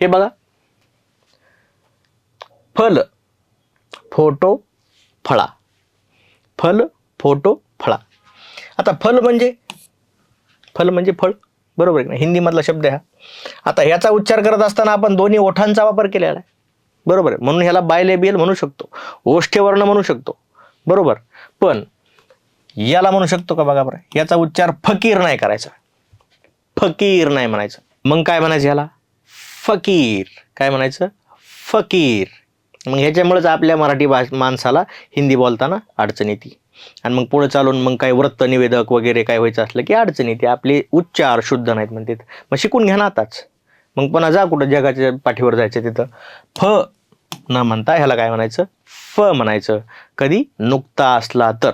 हे बघा. फल फोटो फळा. फल फोटो फळा. आता फल म्हणजे? फल म्हणजे फळ. बरोबर आहे ना हिंदीमधला शब्द हा. आता ह्याचा उच्चार करत असताना आपण दोन्ही ओठांचा वापर केलेला आहे. बरोबर आहे. म्हणून ह्याला बायलेबियल म्हणू शकतो. ओष्ठेवर्ण म्हणू शकतो. बरोबर. पण याला म्हणू शकतो का बघा बरं? याचा उच्चार फकीर नाही करायचा. फकीर नाही म्हणायचं. मग काय म्हणायचं ह्याला फकीर. काय म्हणायचं? फकीर. मग ह्याच्यामुळेच आपल्या मराठी भाष माणसाला हिंदी बोलताना अडचण येते. आणि मग पुढे चालून मग काय वृत्त निवेदक वगैरे काय व्हायचं असलं की अडचण येते. आपले उच्चार शुद्ध नाहीत म्हणतात. मग शिकून घ्या ना आताच. मग पुन्हा जा कुठं जगाच्या पाठीवर जायचं तिथं. फ न म्हणता ह्याला काय म्हणायचं? फ म्हणायचं. कधी? नुकता असला तर.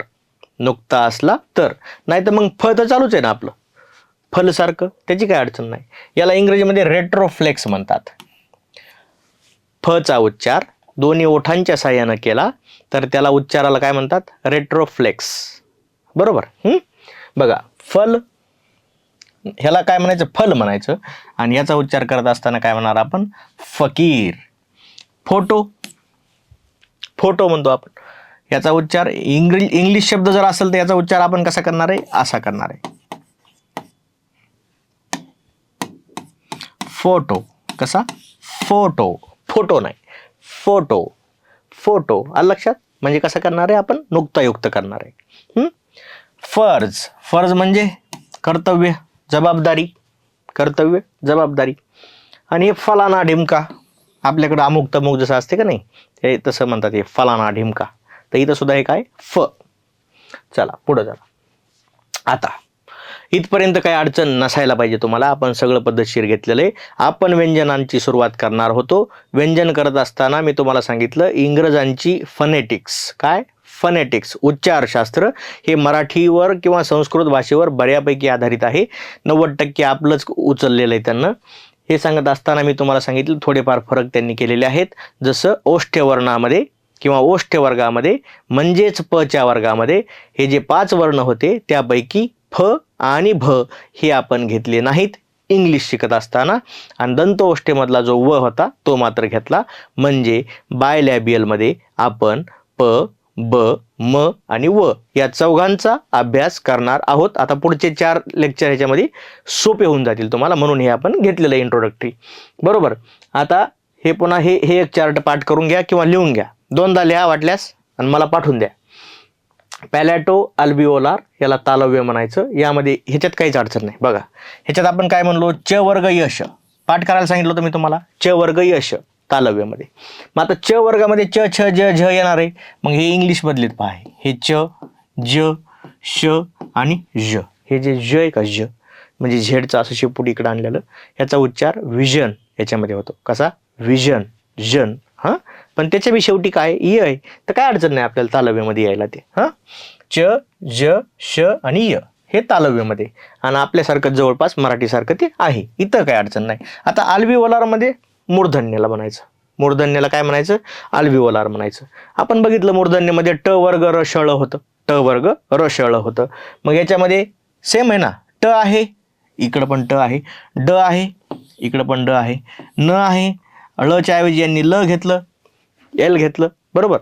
नुकता असला तर. नाही तर मग फ तर चालूच आहे ना आपलं. फलसारखं त्याची काय अडचण नाही. याला इंग्रजीमध्ये रेट्रोफ्लेक्स म्हणतात. फचा उच्चार दोन्ही ओठांच्या साह्यानं केला तर त्याला उच्चाराला काय म्हणतात? रेट्रोफ्लेक्स बरोबर? बघा फल ह्याला काय म्हणायचं? फल म्हणायचं. आणि याचा उच्चार करत असताना काय म्हणणार आपण? फकीर. फोटो. फोटो म्हणतो आपण. याचा उच्चार इंग्रज इंग्लिश शब्द जर असेल तर याचा उच्चार आपण कसा करणार आहे? असा करणार आहे. फोटो. कसा? फोटो. फोटो नाही. फोटो. फोटो. आलं लक्षात? म्हणजे कसं करणार आहे आपण? नुक्तायुक्त करणार आहे. फर्ज. फर्ज म्हणजे? कर्तव्य. जबाबदारी. कर्तव्य. जबाबदारी. आणि हे फलाना ढिमका. आपल्याकडं अमुक तमुक जसं असते का नाही? हे तसं म्हणतात हे फलाना ढिमका. तर इथं सुद्धा हे काय? फ. चला पुढं चला. आता. इथपर्यंत काही अडचण नसायला पाहिजे तुम्हाला. आपण सगळं पद्धतशीर घेतलेलं आहे. आपण व्यंजनांची सुरुवात करणार होतो. व्यंजन करत असताना मी तुम्हाला सांगितलं इंग्रजांची फनेटिक्स काय? फनेटिक्स उच्चारशास्त्र. हे मराठीवर किंवा संस्कृत भाषेवर बऱ्यापैकी आधारित आहे. नव्वद टक्के आपलंच उचललेलं आहे त्यांना. हे सांगत असताना मी तुम्हाला सांगितलं थोडेफार फरक त्यांनी केलेले आहेत. जसं ओष्ठ्यवर्णामध्ये किंवा ओष्ठ वर्गामध्ये म्हणजेच पच्या वर्गामध्ये हे जे पाच वर्ण होते त्यापैकी फ आणि भ हे आपण घेतले नाहीत. इंग्लिश शिकत असताना आणि दंतओष्ठेमधला जो व होता तो मात्र घेतला. म्हणजे बायलॅबियलमध्ये आपण प ब म आणि व या चौघांचा अभ्यास करणार आहोत. आता पुढचे चार लेक्चर ह्याच्यामध्ये सोपे होऊन जातील तुम्हाला. म्हणून हे आपण घेतलेलं इंट्रोडक्टरी बरोबर? आता हे पुन्हा हे हे एक चार्ट पाठ करून घ्या किंवा लिहून घ्या. दोनदा लिहा वाटल्यास आणि मला पाठवून द्या. पॅलॅटो अल्बिओलार याला तालव्य म्हणायचं. यामध्ये ह्याच्यात काहीच अडचण नाही. बघा ह्याच्यात आपण काय म्हणलो? च वर्ग यश. पाठ करायला सांगितलं होतं मी तुम्हाला. च वर्ग यश तालव्यामध्ये. मग आता च वर्गामध्ये च छ ज झ येणार आहे. मग हे इंग्लिश बदलीत पहा. हे च ज श आणि ज. हे जे ज आहे का ज? म्हणजे झेडचं असं शेपूट इकडं आणलेलं. याचा उच्चार विजन याच्यामध्ये होतो. कसा? विजन. जन. हां? पण त्याच्या बी शेवटी काय इ आहे. तर काय अडचण नाही आपल्याला तालव्यामध्ये यायला ते. हां? च ज श आणि य हे तालव्यमध्ये. आणि आपल्यासारखं जवळपास मराठीसारखं ते आहे. इथं काय अडचण नाही. आता आलवी ओलारमध्ये मूर्धन्याला म्हणायचं. मूर्धन्याला काय म्हणायचं? आलवी ओलार म्हणायचं. आपण बघितलं मूर्धन्यमध्ये ट वर्ग र शळ होतं. ट वर्ग र शळ होतं. मग याच्यामध्ये सेम आहे ना. ट आहे. इकडं पण ट आहे. ड आहे. इकडं पण ड आहे. न आहे. ळच्या ऐवजी यांनी ल घेतलं. एल घेतलं. बरोबर?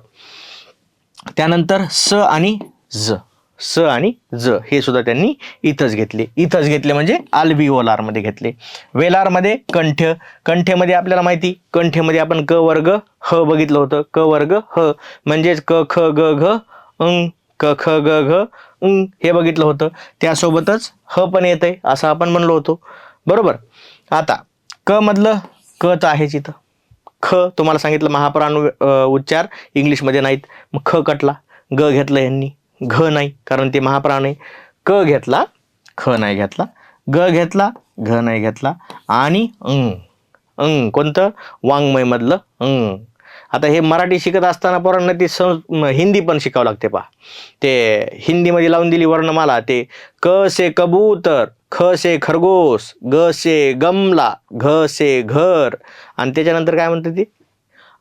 त्यानंतर स आणि ज. स आणि ज. हे सुद्धा त्यांनी इथंच घेतले. इथंच घेतले म्हणजे आलबी ओलारमध्ये घेतले. वेलारमध्ये कंठ. कंठेमध्ये आपल्याला माहिती? कंठेमध्ये आपण क वर्ग ह बघितलं होतं. क वर्ग ह. म्हणजेच क ख ग घ अंग क ख ग घ अंग हे बघितलं होतं. त्यासोबतच ह पण येत आहे असं आपण म्हणलो होतो. बरोबर? आता क मधलं कच आहेच इथं. ख तुम्हाला सांगितलं महाप्राण उच्चार इंग्लिशमध्ये नाहीत. मग ख कटला. ग घेतलं यांनी. घ नाही कारण ते महाप्राण आहे. क घेतला ख नाही घेतला. ग घेतला घ नाही घेतला. आणि अंग अंग कोणतं? वाङ्मयमधलं अंग आता हे मराठी शिकत असताना पोरांना ते सं हिंदी पण शिकावं लागते पहा. ते हिंदीमध्ये लावून दिली वर्णमाला. ते क से कबूतर. ख से खरगोश ग से गमला घ से घर. आणि त्याच्यानंतर काय म्हणते ते?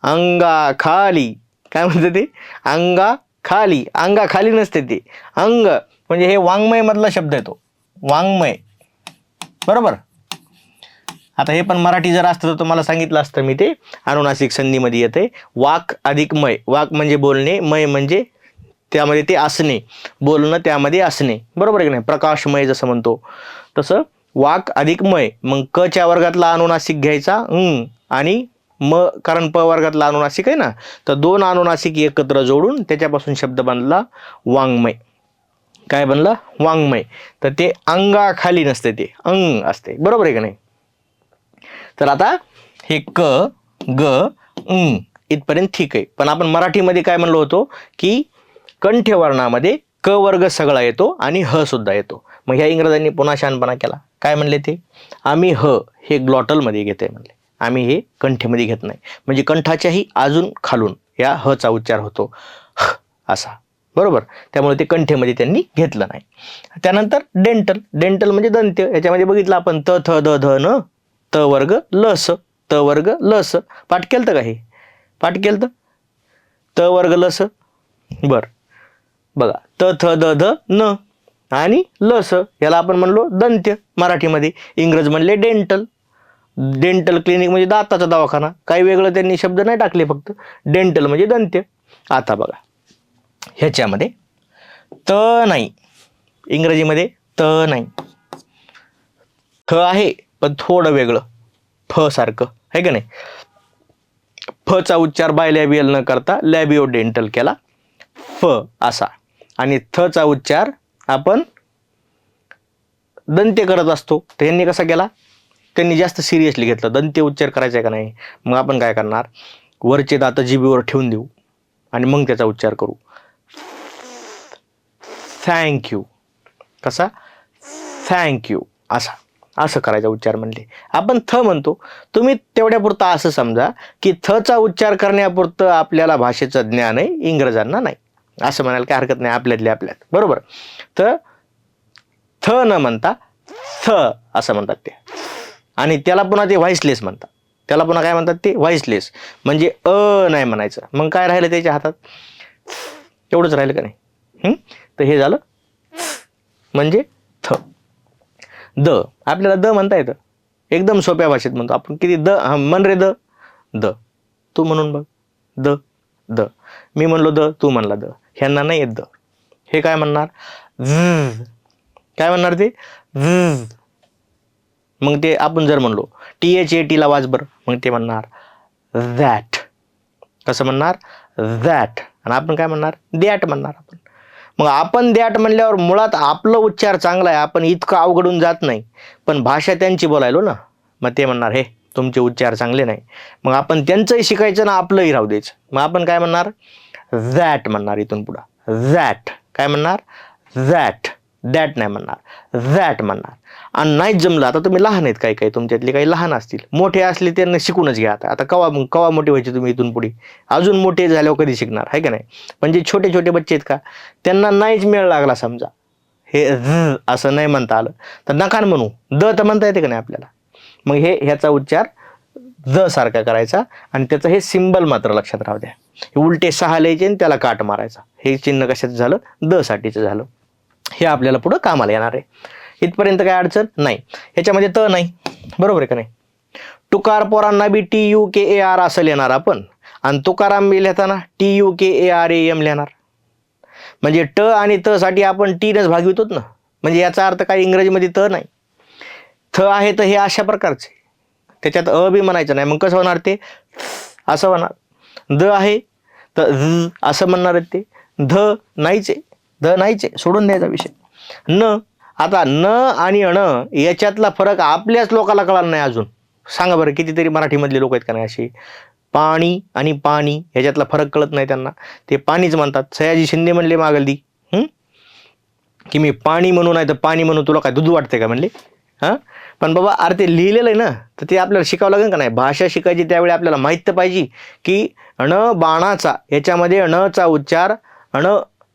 अंगा खाली. काय म्हणते ते? अंगा खाली. अंगा खाली नसते ते. अंग म्हणजे हे वाङ्मय मधला शब्द येतो वाङ्मय. बरोबर? आता हे पण मराठी जर असतं तर तुम्हाला सांगितलं असतं मी ते. अनुनासिक संधीमध्ये येते. वाक अधिक मय. वाक म्हणजे बोलणे मय म्हणजे त्यामध्ये ते असणे. बोलणं त्यामध्ये असणे. बरोबर आहे की नाही? प्रकाशमय जसं म्हणतो. तसं वाक अधिक मय. मग क च्या वर्गातला अनुनासिक घ्यायचा. आणि म कारण प वर्गातला अनुनासिक आहे ना? तर दोन अनुनासिक एकत्र जोडून त्याच्यापासून शब्द बनला वाङ्मय. काय बनलं? वाङ्मय. तर ते अंगाखाली नसते ते. अंग असते. बरोबर आहे का नाही? तर आता हे क ग इथपर्यंत ठीक आहे. पण आपण मराठीमध्ये काय म्हणलो होतो? की कंठ्यवर्णामध्ये क वर्ग सगळा येतो आणि ह सुद्धा येतो. मग ह्या इंग्रजांनी पुन्हा शहाणपणा केला. काय म्हणले ते? आम्ही ह हे ग्लॉटलमध्ये घेते म्हणले. आम्ही हे कंठेमध्ये घेत नाही. म्हणजे कंठाच्याही अजून खालून या हचा उच्चार होतो. ह असा. बरोबर? त्यामुळे ते कंठेमध्ये त्यांनी घेतलं नाही. त्यानंतर डेंटल. डेंटल म्हणजे दंत्य. याच्यामध्ये बघितलं आपण त थ द ध न त वर्ग लस त वर्ग लस पाठ केलं का हे? पाठ केलं त वर्ग लस बर. बघा त थ द ध न आणि लस याला आपण म्हणलो दंत्य मराठीमध्ये. इंग्रज म्हणले डेंटल डेंटल क्लिनिक म्हणजे दाताचा दवाखाना. काही वेगळं त्यांनी शब्द नाही टाकले फक्त. डेंटल म्हणजे दंत्य. आता बघा. ह्याच्यामध्ये त नाही. इंग्रजीमध्ये त नाही. थ आहे पण थोडं वेगळं. फ सारखं. आहे का नाही? फचा उच्चार बाय लॅबियल न करता लॅबिओ डेंटल केला. फ असा. आणि थचा उच्चार आपण दंत्य करत असतो. तर यांनी कसा केला? त्यांनी जास्त सिरियसली घेतलं. दंत्य उच्चार करायचा आहे का नाही? मग आपण काय करणार? वरचे दात जीबीवर ठेवून देऊ. आणि मग त्याचा उच्चार करू. थँक्यू कसा? थँक्यू असा. असं करायचा उच्चार म्हणले. आपण थ म्हणतो. तुम्ही तेवढ्यापुरतं असं समजा की थचा उच्चार करण्यापुरतं आपल्याला भाषेचं ज्ञान आहे इंग्रजांना नाही. असं म्हणायला काय हरकत नाही आपल्यातल्या आपल्यात. बरोबर? तर थ न म्हणता थ असं म्हणतात ते. आणि त्याला पुन्हा ते व्हाईसलेस म्हणतात. त्याला पुन्हा काय म्हणतात ते? व्हाईसलेस म्हणजे अ नाही म्हणायचं. मग काय राहिलं त्याच्या हातात? एवढंच राहिलं का नाही? तर हे झालं म्हणजे थ. द. आपल्याला द म्हणता येतं. एकदम सोप्या भाषेत म्हणतो आपण. किती द? हा म्हण रे द. द. तू म्हणून बघ. द. द. मी म्हणलो द तू म्हणला द. ह्यांना नाही येत द. हे काय म्हणणार? झ काय म्हणणार ते? झ मग ते आपण जर म्हणलो टी एच ए टीला वाच बरं. मग ते म्हणणार दॅट कसं म्हणणार? दॅट आणि आपण काय म्हणणार? दॅट म्हणणार आपण. मग आपण दॅट म्हणल्यावर मुळात आपलं उच्चार चांगला आहे आपण इतकं अवघडून जात नाही. पण भाषा त्यांची बोलायलो ना मग ते म्हणणार हे तुमचे उच्चार चांगले नाही. मग आपण त्यांचंही शिकायचं ना आपलंही राहू द्यायचं. मग आपण काय म्हणणार? दॅट म्हणणार इथून पुढं. दॅट काय म्हणणार? दॅट दॅट नाही म्हणणार. दॅट म्हणणार. आणि नाहीच जमलं आता तुम्ही लहान आहेत काही काही तुमच्यातले काही लहान असतील. मोठे असले त्यांना शिकूनच घ्या आता. आता कवा कवा मोठे व्हायचे तुम्ही इथून पुढे? अजून मोठे झाल्यावर कधी शिकणार? आहे का नाही? म्हणजे छोटे छोटे बच्चे आहेत का? त्यांना नाहीच मेळ लागला समजा. हे झ असं नाही म्हणता आलं. तर नकान म्हणू. द तर म्हणता येते का नाही आपल्याला? मग हे ह्याचा उच्चार ज सारखा करायचा आणि त्याचं हे सिंबल मात्र लक्षात राहू द्या. उलटे सहा लिहायचे आणि त्याला काट मारायचा. हे चिन्ह कशाचं झालं? द साठीचं झालं. हे आपल्याला पुढं कामाला येणार आहे. इथपर्यंत काय अडचण? नाही. ह्याच्यामध्ये त नाही. बरोबर आहे का नाही? टुकार पोरांना B T U K A R असं लिहिणार आपण. आणि तुकाराम बी लिहिताना T U K A R A M लिहिणार. म्हणजे ट आणि त साठी आपण टीनच भागवितो ना. म्हणजे याचा अर्थ काय? इंग्रजीमध्ये त नाही. थ आहे तर हे अशा प्रकारचे. त्याच्यात अ बी म्हणायचं नाही. मग कसं होणार ते? असं होणार. द आहे तर झ असं म्हणणार आहेत ते. ध नाहीचे. ध नाहीचे. सोडून द्यायचा विषय. न आता न आणि अण याच्यातला फरक आपल्याच लोकाला कळाला नाही अजून. सांगा बरं कितीतरी मराठीमधले लोक आहेत का नाही अशी पाणी आणि पाणी ह्याच्यातला फरक कळत नाही त्यांना. ते पाणीच म्हणतात. सयाजी शिंदे म्हणले मागलदी. की मी पाणी म्हणू नाही तर पाणी म्हणू तुला काय दूध वाटते का म्हणले? हां? पण बाबा अरे ते लिहिलेलं आहे ना तर ते आपल्याला शिकावं लागेल का नाही? भाषा शिकायची त्यावेळी आपल्याला माहीत तर पाहिजे की अण बाणाचा याच्यामध्ये अणचा उच्चार अण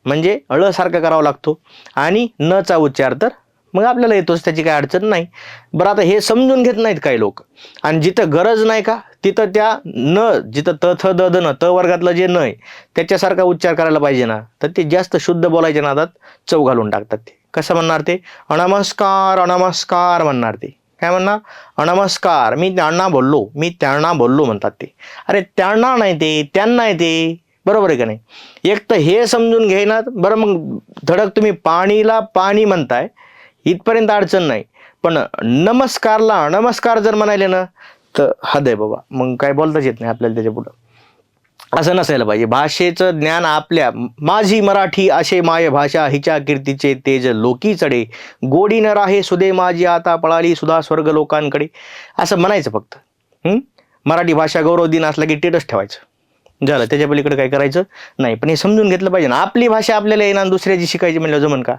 म्हणजे अळसारखा करावा लागतो आणि नचा उच्चार तर मग आपल्याला येतोच त्याची काही अडचण नाही. बरं आता हे समजून घेत नाहीत काही लोक. आणि जिथं गरज नाही का तिथं त्या न जिथं त थ द द न त वर्गातलं जे न आहे त्याच्यासारखा उच्चार करायला पाहिजे ना तर ते जास्त शुद्ध बोलायच्या नादात चव घालून टाकतात ते. कसं म्हणणार ते? अनमस्कार अनमस्कार म्हणणार ते. काय म्हणणार? अनमस्कार. मी त्यांना बोललो. मी त्यांना बोललो म्हणतात ते. अरे त्यांना नाही ते. त्यांना आहे ते. बरोबर आहे का नाही? एक तर हे समजून घेणार. बरं मग धडक तुम्ही पाणीला पाणी म्हणताय. इथपर्यंत अडचण नाही. पण नमस्कारला नमस्कार जर म्हणाले ना तर हद आहे बाबा. मग काय बोलताच येत नाही आपल्याला त्याच्या पुढं. असं नसायला पाहिजे. भाषेचं ज्ञान आपल्या माझी मराठी असे माय भाषा हिच्या कीर्तीचे तेज लोकी चढे. गोडी न राहे सुदे माझी आता पळाली सुधा स्वर्ग लोकांकडे. असं म्हणायचं फक्त. मराठी भाषा गौरव दिन असला की टेटस ठेवायचं. झालं त्याच्या पलीकडे काय करायचं? नाही पण हे समजून घेतलं पाहिजे ना. आपली भाषा आपल्याला येणार दुसऱ्याची शिकायची म्हणलं जमन का?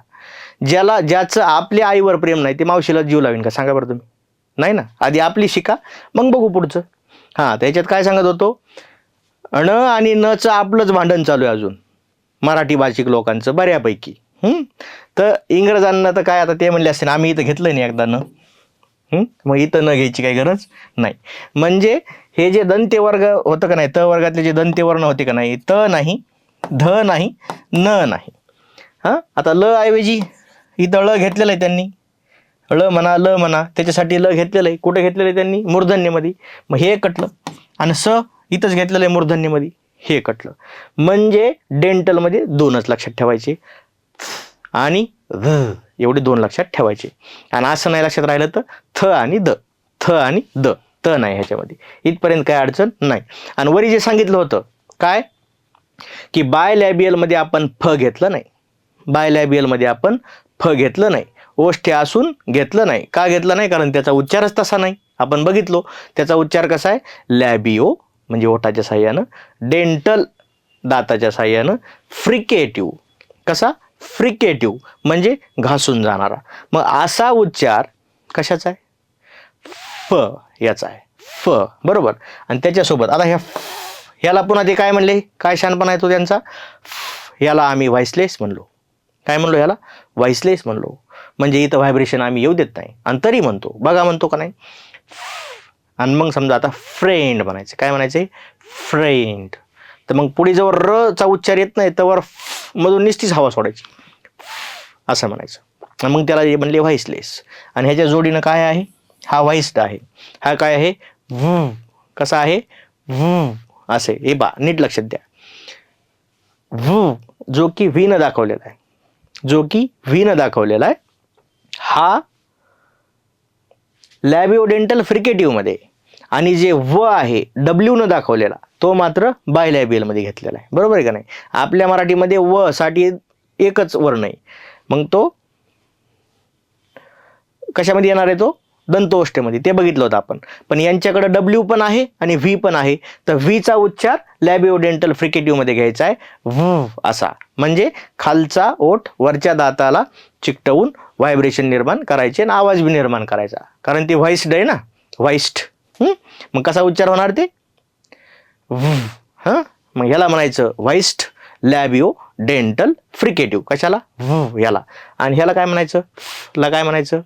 ज्याला ज्याचं आपल्या आईवर प्रेम नाही ते मावशीला जीव लावीन का? सांगा बरं तुम्ही. नाही ना? आधी आपली शिका मग बघू पुढचं. हां त्याच्यात काय सांगत होतो? अण आणि नचं आपलंच भांडण चालू आहे अजून. मराठी भाषिक लोकांचं बऱ्यापैकी. तर इंग्रजांना तर काय आता ते म्हणले असते ना आम्ही इथं घेतलं नाही एकदा न. मग इथं न घ्यायची काही गरज नाही. म्हणजे हे जे दंते वर्ग होतं का नाही त वर्गातले जे दंते वर्ण होते का नाही त नाही ध नाही न नाही. हां? आता ल ऐवजी इथं ळ घेतलेलं आहे त्यांनी. ळ म्हणा ल म्हणा त्याच्यासाठी ल घेतलेलं आहे. कुठे घेतलेलं आहे त्यांनी? मूर्धन्यमध्ये. मग हे कटलं. आणि स इथंच घेतलेलं आहे मूर्धन्यमध्ये. हे कटलं. म्हणजे डेंटलमध्ये दोनच लक्षात ठेवायचे. आणि ध एवढे दोन लक्षात ठेवायचे. आणि असं नाही लक्षात राहिलं तर थ आणि द. थ आणि द. त नाही ह्याच्यामध्ये. इथपर्यंत काय अडचण नाही. आणि वरी जे सांगितलं होतं काय? की बाय लॅबियलमध्ये आपण फ घेतलं नाही. बाय लॅबियलमध्ये आपण फ घेतलं नाही. ओष्ठे असून घेतलं नाही. का घेतलं नाही? कारण त्याचा उच्चारच तसा नाही. आपण बघितलो. त्याचा उच्चार कसा आहे? लॅबिओ म्हणजे ओठाच्या साह्यानं डेंटल दाताच्या साह्यानं फ्रिकेटिव्ह कसा? फ्रिकेटिव्ह म्हणजे घासून जाणारा. मग असा उच्चार कशाचा आहे? फ याचा आहे. फ बरोबर? आणि त्याच्यासोबत आता ह्या ह्याला पुन्हा ते काय म्हणले? काय शानपणा आहे तो त्यांचा याला आम्ही व्हाईसलेस म्हणलो. काय म्हणलो ह्याला? व्हाईसलेस म्हणलो. म्हणजे इथं व्हायब्रेशन आम्ही येऊ देत नाही. आणि तरी म्हणतो. बघा म्हणतो का नाही? आणि मग समजा आता फ्रेंड म्हणायचं. काय म्हणायचं? फ्रेंड तर मग पुढे जवळ र चा उच्चार येत नाही तर मधून निस्तीच हवा सोडायची. असं म्हणायचं. आणि मग त्याला हे म्हणले व्हाईसलेस आणि ह्याच्या जोडीनं काय आहे? हा व्हाईस्ड आहे. हा काय आहे? वू. कसा आहे? वू. असे. हे बा नीट लक्षात द्या. वू. जो की व्हीनं दाखवलेला आहे. जो की व्हीनं दाखवलेला आहे हा लॅबिओडेंटल फ्रिकेटिव्हमध्ये. आणि जे व आहे डब्ल्यू न दाखवलेला तो मात्र बाय लॅबियलमध्ये घेतलेला आहे. बरोबर आहे का नाही? आपल्या मराठीमध्ये व साठी एकच वर्ण आहे. मग तो कशामध्ये येणार आहे तो? दंतोष्टेमध्ये ते बघितलं होतं आपण. पण यांच्याकडे डब्ल्यू पण आहे आणि व्ही पण आहे. तर व्हीचा उच्चार लॅबिओडेंटल फ्रिकेटिव्हमध्ये घ्यायचा आहे. व असा. म्हणजे खालचा ओठ वरच्या दाताला चिकटवून व्हायब्रेशन निर्माण करायचे आणि आवाज बी निर्माण करायचा. कारण ते व्हाईस्ड आहे ना? व्हाईस्ड मग कसा उच्चार होणार ते? हा हां? मग ह्याला म्हणायचं व्हाईस्ड लॅबिओ डेंटल फ्रिकेटिव्ह कशाला? व्ह याला. आणि ह्याला काय म्हणायचं? ला काय म्हणायचं?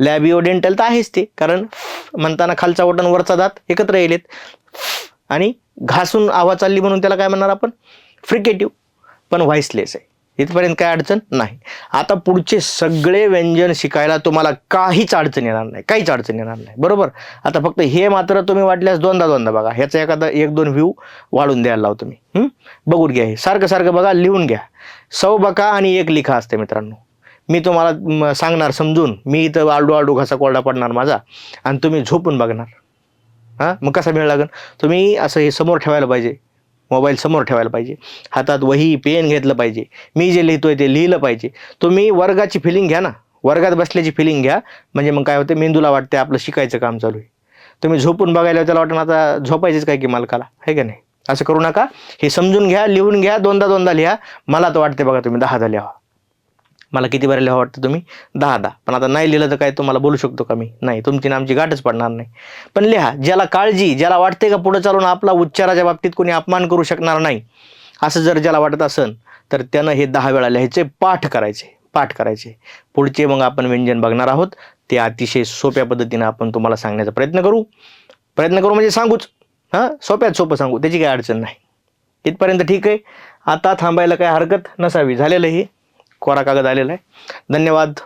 लॅबिओडेंटल तर आहेच ते. कारण म्हणताना खालचा ओटन वरचा दात एकत्र येलेत. आणि घासून आवाज चालली म्हणून त्याला काय म्हणणार आपण? फ्रिकेटिव्ह पण व्हाईसलेस आहे. इथपर्यंत काय अडचण नाही. आता पुढचे सगळे व्यंजन शिकायला तुम्हाला काहीच अडचण येणार नाही. काहीच अडचण येणार नाही. बरोबर? आता फक्त हे मात्र तुम्ही वाटल्यास दोनदा दोनदा बघा. ह्याचा एखादा एक दोन व्ह्यू वाढून द्यायला लावतो मी. बघून घ्या हे. सारखं सारखं बघा लिहून घ्या. सौ बका आणि एक लिखा असते मित्रांनो. मी तुम्हाला सांगणार समजून. मी इथं आडू आडू घासा कोरडा पडणार माझा. आणि तुम्ही झोपून बघणार. हां? मग कसा वेळ लागेल तुम्ही असं हे समोर ठेवायला पाहिजे. मोबाईल समोर ठेवायला पाहिजे. हातात वही पेन घेतलं पाहिजे. मी जे लिहितोय ते लिहिलं पाहिजे. तुम्ही वर्गाची फिलिंग घ्या ना. वर्गात बसल्याची फिलिंग घ्या. म्हणजे मग काय होते? मेंदूला वाटते आपलं शिकायचं काम चालू आहे. तुम्ही झोपून बघायला त्याला वाटतं आता झोपायचेच काय की मालकाला? आहे का नाही? असं करू नका. हे समजून घ्या लिहून घ्या. दोनदा दोनदा लिहा. मला तर वाटते बघा तुम्ही दहादा लिहा मला किती बरं लिहावं वाटतं तुम्ही? दहा दहा. पण आता नाही लिहिलं तर काय तुम्हाला बोलू शकतो का मी? नाही तुमची ना आमची गाठच पडणार नाही. पण लिहा ज्याला काळजी ज्याला वाटते का पुढे चालून आपला उच्चाराच्या बाबतीत कोणी अपमान करू शकणार नाही असं जर ज्याला वाटत असेल तर त्यानं हे दहा वेळा लिहायचे पाठ करायचे पाठ करायचे. पुढचे मग आपण व्यंजन बघणार आहोत. ते अतिशय सोप्या पद्धतीनं आपण तुम्हाला सांगण्याचा प्रयत्न करू. प्रयत्न करू म्हणजे सांगूच. हां सोप्यात सोपं सांगू. त्याची काही अडचण नाही. इथपर्यंत ठीक आहे. आता थांबायला काय हरकत नसावी. झालेलं हे. कोरा कागद आलेला आहे. धन्यवाद.